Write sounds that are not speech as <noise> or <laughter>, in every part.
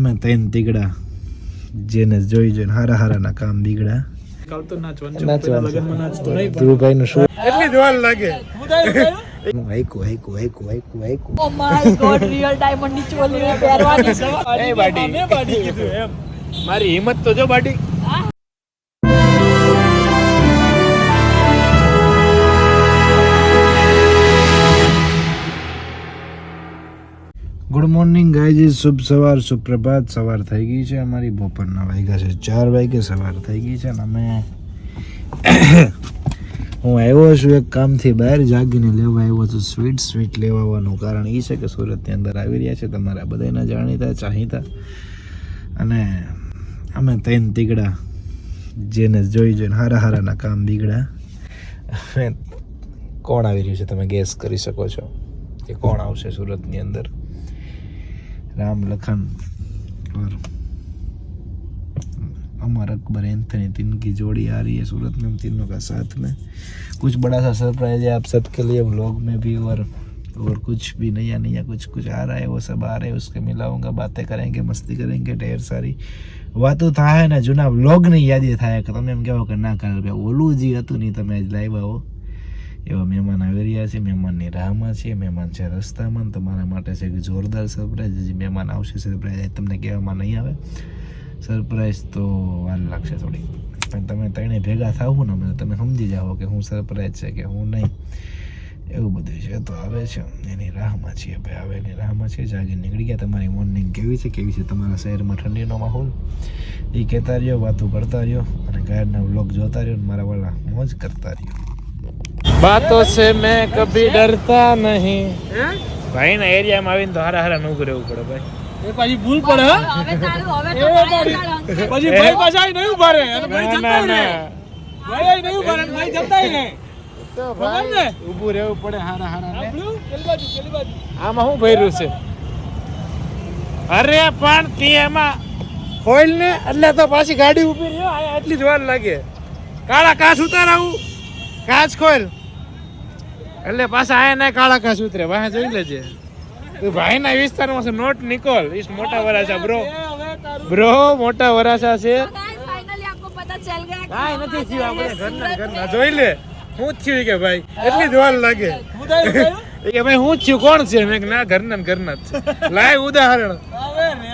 અમે ત્રણ તીગડા જેને જોઈ જોઈને હારા હારાના કામ બીગડા કાલ તો નાચવાનું નાચવાનું છે. લગનમાં નાચતો નહીં ધ્રુવભાઈ શું? એટલી જ વાર લાગે. હું હાઈકું હાઈકું હાઈકું હાઈકું હાઈકું. ઓ માય ગોડ રિયલ ડાયમંડની ચોલી પહેરવાની છે. એ બાડી. મેં બાડી. કીધું એમ મારી હિંમત તો જો બાડી. ગુડ મોર્નિંગ ગાયજી શુભ સવાર સુપ્રભાત સવાર થઈ ગઈ છે અમારી. બપોરના વાગ્યા છે ચાર વાગે. સવાર થઈ ગઈ છે અને અમે <coughs> હું આવ્યો છું એક કામથી બહાર જાગીને લેવા આવ્યો છું સ્વીટ સ્વીટ લેવા આવવાનું કારણ એ છે કે સુરતની અંદર આવી રહ્યા છે. તમારા બધાના જાણીતા, ચાહીતા. અને અમે ત્રણ તીગડા જેને જોઈ જોઈને હારા હારાના કામ બીગડા. કોણ આવી રહ્યું છે તમે ગેસ કરી શકો છો કે કોણ આવશે સુરતની અંદર? राम लखन और अमर अकबर एंथनी तीन की जोड़ी आ रही है सूरत में हम तीनों का साथ में कुछ बड़ा सा सरप्राइज है आप सबके लिए व्लॉग में भी और और कुछ भी नया नया कुछ कुछ आ रहा है वो सब आ रहे हैं उसके मिलाऊंगा बातें करेंगे मस्ती करेंगे ढेर सारी વાતો થાય ને જૂના વ્લોગની યાદી થાય કે તમે એમ કહેવો કે ના કાલે ભાઈ ઓલું જે હતું નહીં તમે આજ લાવ્યા હો એવા મહેમાન આવી રહ્યા છે, મહેમાનની રાહમાં છે, મહેમાન છે રસ્તામાં તમારા માટે છે કે જોરદાર સરપ્રાઈઝ હજી મહેમાન આવશે સરપ્રાઈઝ તમને કહેવામાં નહીં આવે. સરપ્રાઈઝ તો વાર લાગશે થોડી. પણ તમે ત્રણે ભેગા થાવ ને મને તમે સમજી જાઓ કે હું સરપ્રાઈઝ છે કે હું નહીં. એવું બધું છે. તો આવે છે. એની રાહમાં છીએ ભાઈ. હવે એની રાહમાં છે. જાગી નીકળી ગયા. તમારી મોર્નિંગ કેવી છે? કેવી છે? તમારા શહેરમાં ઠંડીનો માહોલ? એ કહેતા રહ્યો, વાતો કરતા રહ્યો અને ગાયડના વ્લોગ જોતા રહ્યો અને મારા વાળા મોજ કરતા રહ્યો. બાતો સે મેં કભી ડરતા નહીં. ભાઈ ના એરિયામાં આવીને તો હારા હારા નું રહેવું પડે ભાઈ. એ પાછી ભૂલ પડે. હવે તારું હવે તો ભાઈ પછી ભાઈ પાછા આઈ નહીં ઊભા રહે અને ભાઈ જતા રહે. ભાઈ આઈ નહીં ઊભા રહે ભાઈ જતા નહીં તો ને? ઊભું રહેવું પડે હારા હારા ને આમાં શું ભર્યું છે? અરે પણ તે એમાં ખોલ ને એટલે તો પાછી ગાડી ઊભી રહ્યો આટલી જ વાર લાગે. કાળા કાચ ઉતારાવું કાચ ખોલ. એટલે પાછા આ કાળા કાશ ઉતરે. ભાઈ જોઈ લેજે. તું ભાઈના વિસ્તારમાં છે નોટ નિકોલ. ઈસ મોટા વરાછા બ્રો. બ્રો મોટા વરાછા છે. કાઈ નથી થયું આપણે ઘરના ઘરના. જોઈ લે. હું થયું કે ભાઈ. એટલી જ વાર લાગે. <laughs> કે ભાઈ હું જ કોણ છે? મેં ના ઘરના ઘરના જ. લાઈવ ઉદાહરણ.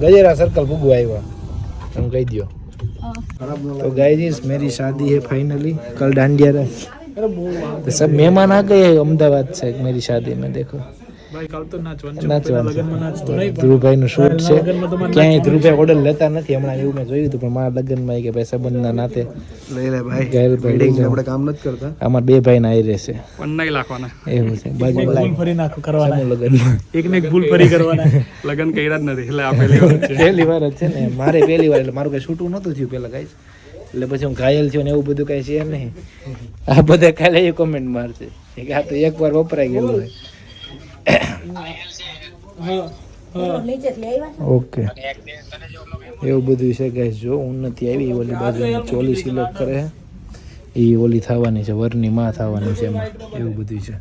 આવી VIP circle. गजेरा सर्कल भुगवा આવ્યા તમે કહી દો हाँ। तो गाइस मेरी शादी है फाइनली कल डांडिया रहा तो सब मेहमान आ गए हैं अहमदाबाद से मेरी शादी में देखो ભાઈ કાલ તો નાચવાનું નાચવાનું છે. લગનમાં નાચતો નહીં ધ્રુવભાઈ નું શૂટ છે. લગ્નમાં તો મારે ક્યાંય ધ્રુવભાઈ ઓર્ડર લેતા નથી. હમણાં એવું મેં જોયું હતું પણ મારા લગ્નમાં માં કે ભાઈ સંબંધના નાતે લઈ લે ભાઈ. ઘેર ભાઈ આપણે કામ નથી કરતા. આમાં બે ભાઈ ના આવી રહેશે પણ લાખવાના. એવું છે. બાજુ ભૂલ ફરી નાખો કરવાના. સમૂહ એક ને એક ભૂલ ફરી કરવાના. <laughs> લગન કર્યા જ નથી એટલે આપેલી વાત છે. પહેલી વાર જ છે ને. મારે પહેલી વાર એટલે મારું કઈ છૂટું નહોતું થયું પેલા ગાઈસ એટલે પછી હું ઘાયલ છું ને એવું બધું કઈ છે નહીં. આ બધા કાલે કોમેન્ટ મારશે. કે આ તો એક વાર વપરાઈ ગયેલું હોય. ઓકે. એવું બધું છે ગાઈસ જો હું નથી આવી ઓલી બાજુ ચોલી સિલેક્ટ કરે એ ઓલી થવાની છે વરની માં થવાની છે એમાં. એવું બધું છે.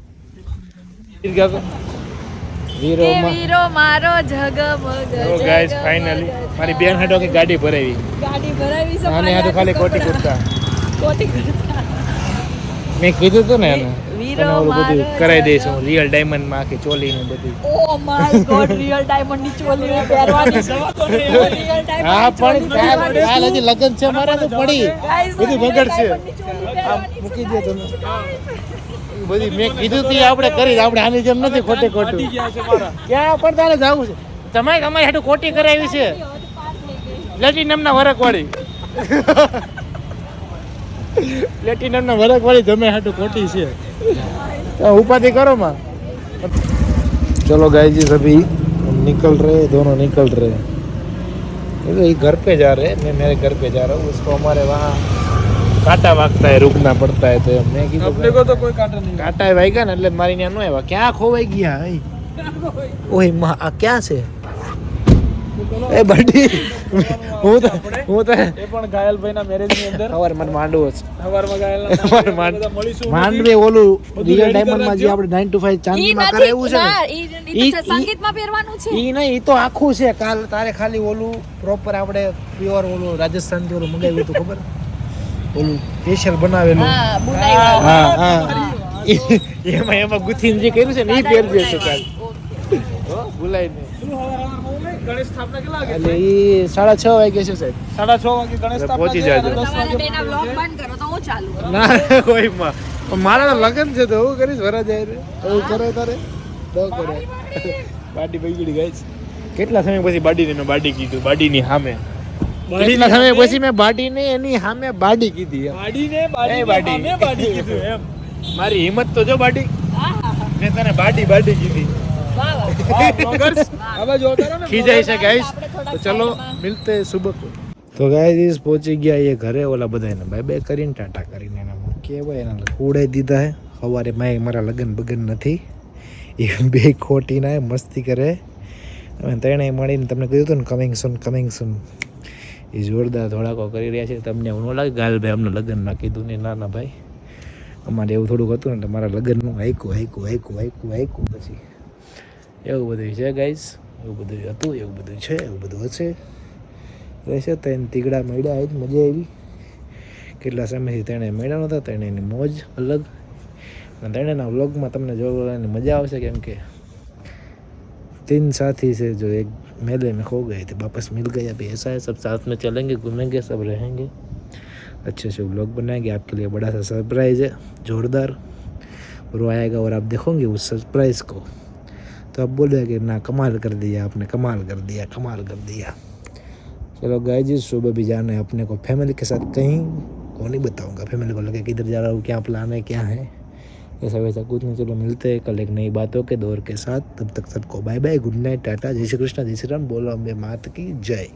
વીરો મારો જગમગ ગાઈસ ફાઇનલી મારી બેન હાટો કે ગાડી ભરાવી. ગાડી ભરાવી છે આને હાટો ખાલી કોટી કુર્તા. કોટી કુર્તા. મેં કીધું તું ને એને તને બધું મારો કરાવી દઈશ રિયલ ડાયમંડમાં આખી ચોલી ને બધું. ઓ માય ગોડ રિયલ ડાયમંડની ચોલી પહેરવાની છે. હા પણ કાલ હજી લગન છે મારા તો પડી. બધું બગડશે આમ મૂકી દે તમે. બધી મેં કીધું તી આપણે કરી આપણે આની જેમ નથી ખોટે ખોટું. ક્યાં પણ તારે જવું છે. તમારે તમારી હાટું ખોટી કરાવી છે. પ્લેટિનમના વરક વાળી પ્લેટિનમના વરખ વાળી તમે હાટું ખોટી છે તો ઉપાધિ કરો માં चलो गाइस जी अभी हम निकल रहे हैं दोनों निकल रहे हैं तो ये घर पे जा रहे हैं मैं मेरे घर पे जा रहा हूँ उसको हमारे वहाँ कांटा वागता है रुकना पड़ता है तो मैं की अपने को तो कोई कांटा नहीं કાંટા વાગ્યા ને એટલે મારી ત્યાં ન આવ્યા ક્યાં ખોવાઈ ગયા હઈ ઓય માં આ ક્યાં છે એ બડી. હું તો હું તો એ પણ ઘાયલભાઈ ના મેરેજની અંદર. સવારે મને માંડવો છે. સવારમાં ઘાયલ સવારે માંડ માંડવે ઓલું રિયલ ડાયમંડમાં જે આપણે 9 ટુ 5 ચાંદી માં કરે એવું છે ને ઈ- સંગીત ઈ- સંગીતમાં પહેરવાનું છે. ઈ નહીં ઈ તો આખું છે. કાલ તારે ખાલી ઓલું પ્રોપર આપણે પ્યોર ઓલું રાજસ્થાનથી ઓલું મંગાવ્યું હતું ખબર? ઓલું સ્પેશિયલ બનાવેલું. હા બુનાઈ હા હા એમાં એમાં ગુથીને જે કર્યું છે ને એ પહેરજે છે કાલ. હો, ભૂલાય નહીં શું સવાર સવારમાં હું નહીં, ગણેશ સ્થાપના કેટલા વાગે એટલે એ સાડા છ વાગે છે સાહેબ. સાડા છ વાગે ગણેશ સ્થાપના પહોંચી જાજો. દસ તમારા વાગે બેના vlog બંધ કરો તો હું ચાલુ કરું. ના કોઈ માં મારા લગન છે તો હું કરીશ વરા જાય રે. કરે તારે? તો કરે. બાડી બગડી ગઈ કેટલા સમય પછી બાડીને મેં બાડી કીધું? બાડીની સામે. બાડીના સમય પછી મેં બાડીને એની સામે બાડી કીધી બાડીને બાડી. બાડી બાડી કીધું એમ. મારી હિંમત તો જો બાડી. મેં તને બાડી બાડી કીધી. વાહ, વાહ. ખીજાય છે ગાઈસ તો ચલો. મિલતે સુબહ को તો ગાઈસ પહોંચી ગયા એ ઘરે ઓલા બધાને બાય બાય કરીને ટાટા કરીને એના કહેવાય એના ઉડાઈ દીધા હે. સવારે મેં મારા લગ્ન બગન નથી. એ બે ખોટી ના મસ્તી કરે અમે ત્રણેય મળીને તમને કહ્યું હતું ને કમિંગ સુન કમિંગ સુન એ જોરદાર ધોળાકો કરી રહ્યા છે. તમને એવું ન લાગે ગાલભાઈ અમને લગ્નમાં કીધું ને ના ના ભાઈ. અમારે એવું થોડુંક હતું ને તો મારા લગ્નનું હાઈકું હાઈકું હાઈકું હાઈકું હાઈકું પછી. એવું બધું છે ગાઈસ. એવું બધું હતું એવું બધું છે એવું બધું હશે રહેશે તેને તીગડા મળ્યા જ મજા આવી કેટલા સમયથી તેણે મળ્યા નહોતા તેણે એની મોજ અલગ અને તેણેના વ્લોગમાં તમને જોવાની મજા આવશે કેમ કે तीन साथी से जो एक मेले में खो गए थे वापस मिल गए अभी ऐसा है सब साथ में चलेंगे घूमेंगे सब रहेंगे अच्छे से व्लॉग बनाएंगे आपके लिए बड़ा सा सरप्राइज़ है जोरदार और वो आएगा और आप देखोगे उस सरप्राइज़ को तो आप कि ना, कमाल कर दिया आपने, कमाल कर दिया, कमाल कर दिया। चलो गए जी सुबह भी जाना है अपने को फैमिली के साथ कहीं। को नहीं बताऊँगा फैमिली को लगे किधर जा रहा हूँ, क्या प्लान है, क्या है। ऐसा वैसा कुछ नहीं, चलो मिलते हैं कल एक नई बातों के दौर के साथ। तब तक सबको bye bye good night tata, जय श्री कृष्णा, जय श्री राम, बोलो अम्बे मात की जय।